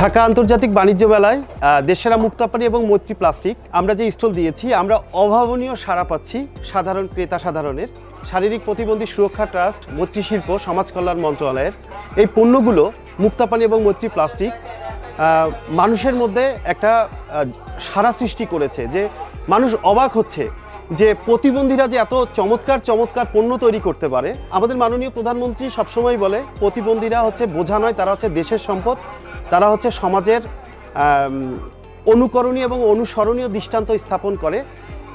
ঢাকা আন্তর্জাতিক বাণিজ্য মেলায় দেশেরা মুক্তাপানি এবং মৈত্রী প্লাস্টিক। আমরা যে স্টল দিয়েছি, আমরা অভাবনীয় সাড়া পাচ্ছি সাধারণ ক্রেতা সাধারণের। শারীরিক প্রতিবন্ধী সুরক্ষা ট্রাস্ট, মৈত্রী শিল্প, সমাজ কল্যাণ মন্ত্রণালয়ের। এই পণ্যগুলো মুক্তাপানি এবং মৈত্রী প্লাস্টিক মানুষের মধ্যে একটা সাড়া সৃষ্টি করেছে যে মানুষ অবাক হচ্ছে যে প্রতিবন্ধীরা যে এত চমৎকার চমৎকার পণ্য তৈরি করতে পারে। আমাদের মাননীয় প্রধানমন্ত্রী সবসময় বলে, প্রতিবন্ধীরা হচ্ছে বোঝা নয়, তারা হচ্ছে দেশের সম্পদ। তারা হচ্ছে সমাজের অনুকরণীয় এবং অনুসরণীয় দৃষ্টান্ত স্থাপন করে।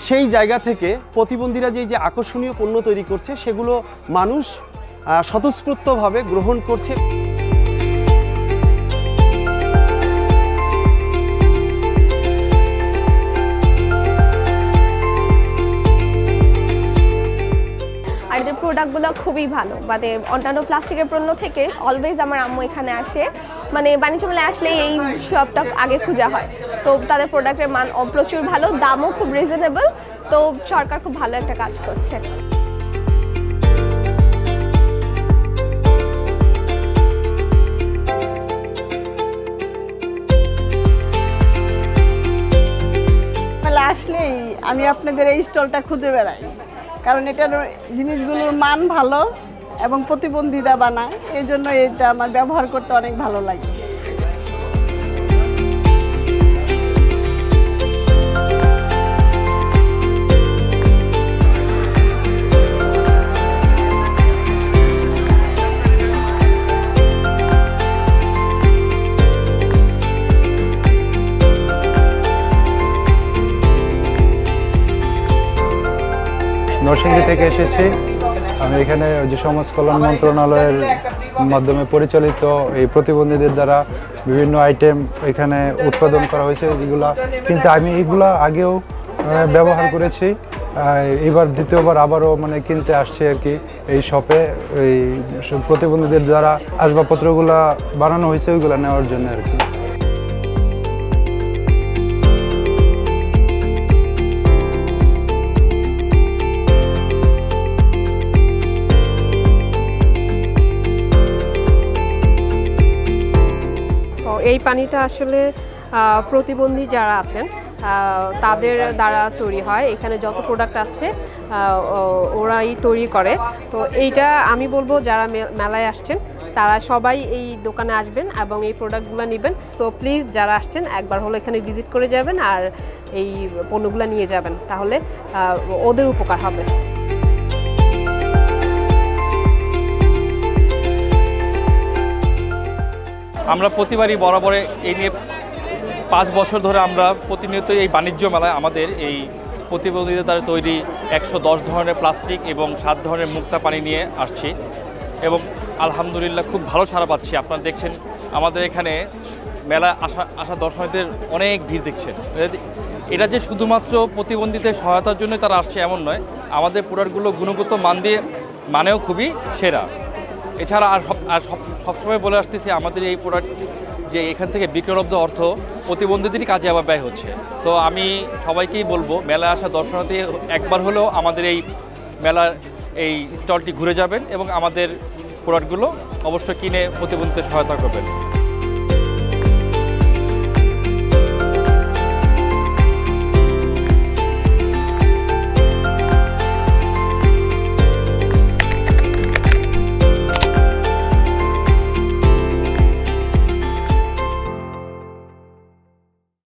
সেই জায়গা থেকে প্রতিবন্ধীরা যে যে আকর্ষণীয় পণ্য তৈরি করছে, সেগুলো মানুষ স্বতঃস্ফূর্তভাবে গ্রহণ করছে। প্রোডাক্টগুলো খুবই ভালো। মানে অন্যান্য প্লাস্টিকের পণ্য থেকে অলওয়েজ আমার আম্মু এখানে আসে। মানে বাণিজ্য মেলায় আসলে এই শপটা আগে খোঁজা হয়। তো তাদের প্রোডাক্টের মান প্রচুর ভালো, দামও খুব রিজনেবল তো সরকার খুব ভালো একটা কাজ করছে। আসলেই আমি আপনাদের এই স্টলটা খুঁজে বেড়াই। কারণ এটার জিনিসগুলোর মান ভালো এবং প্রতিবন্ধীরা বানায়, এই জন্য এটা আমার ব্যবহার করতে অনেক ভালো লাগে। নরসিংদী থেকে এসেছি। আমি এখানে যে সমাজ কল্যাণ মন্ত্রণালয়ের মাধ্যমে পরিচালিত এই প্রতিবন্ধীদের দ্বারা বিভিন্ন আইটেম এখানে উৎপাদন করা হয়েছে, এগুলা। কিন্তু আমি এগুলা আগেও ব্যবহার করেছি। এবার দ্বিতীয়বার আবারও মানে কিনতে আসছে আর কি এই শপে এই প্রতিবন্ধীদের দ্বারা আসবাবপত্রগুলা বানানো হয়েছে, ওইগুলো নেওয়ার জন্য আর কি। এই পানিটা আসলে প্রতিবন্ধী যারা আছেন তাদের দ্বারা তৈরি হয়। এখানে যত প্রোডাক্ট আছে ওরাই তৈরি করে। তো এইটা আমি বলব, যারা মেলায় আসছেন, তারা সবাই এই দোকানে আসবেন এবং এই প্রোডাক্টগুলো নেবেন। সো প্লিজ যারা আসছেন, একবার হলো এখানে ভিজিট করে যাবেন আর এই পণ্যগুলো নিয়ে যাবেন। তাহলে ওদের উপকার হবে। আমরা প্রতিবারই বরাবরে এই নিয়ে পাঁচ বছর ধরে আমরা প্রতিনিয়ত এই বাণিজ্য মেলায় আমাদের এই প্রতিবন্ধীদের দ্বারা তৈরি একশো দশ ধরনের প্লাস্টিক এবং সাত ধরনের মুক্তা পানি নিয়ে আসছি এবং আলহামদুলিল্লাহ খুব ভালো সারা পাচ্ছি। আপনারা দেখছেন আমাদের এখানে মেলা আসা আসা দর্শনার্থীদের অনেক ভিড় দেখছেন। এটা যে শুধুমাত্র প্রতিবন্ধীদের সহায়তার জন্য তারা আসছে এমন নয়, আমাদের প্রোডাক্টগুলো গুণগত মান দিয়ে, মানেও খুবই সেরা। এছাড়া আর সব আর সব সবসময় বলে আসতেছি, আমাদের এই প্রোডাক্ট যে এখান থেকে বিক্রয়লব্ধ অর্থ প্রতিবন্ধীদেরই কাজে আবার ব্যয় হচ্ছে। তো আমি সবাইকেই বলব, মেলায় আসা দর্শনার্থী একবার হলেও আমাদের এই মেলার এই স্টলটি ঘুরে যাবেন এবং আমাদের প্রোডাক্টগুলো অবশ্যই কিনে প্রতিবন্ধীদের সহায়তা করবেন।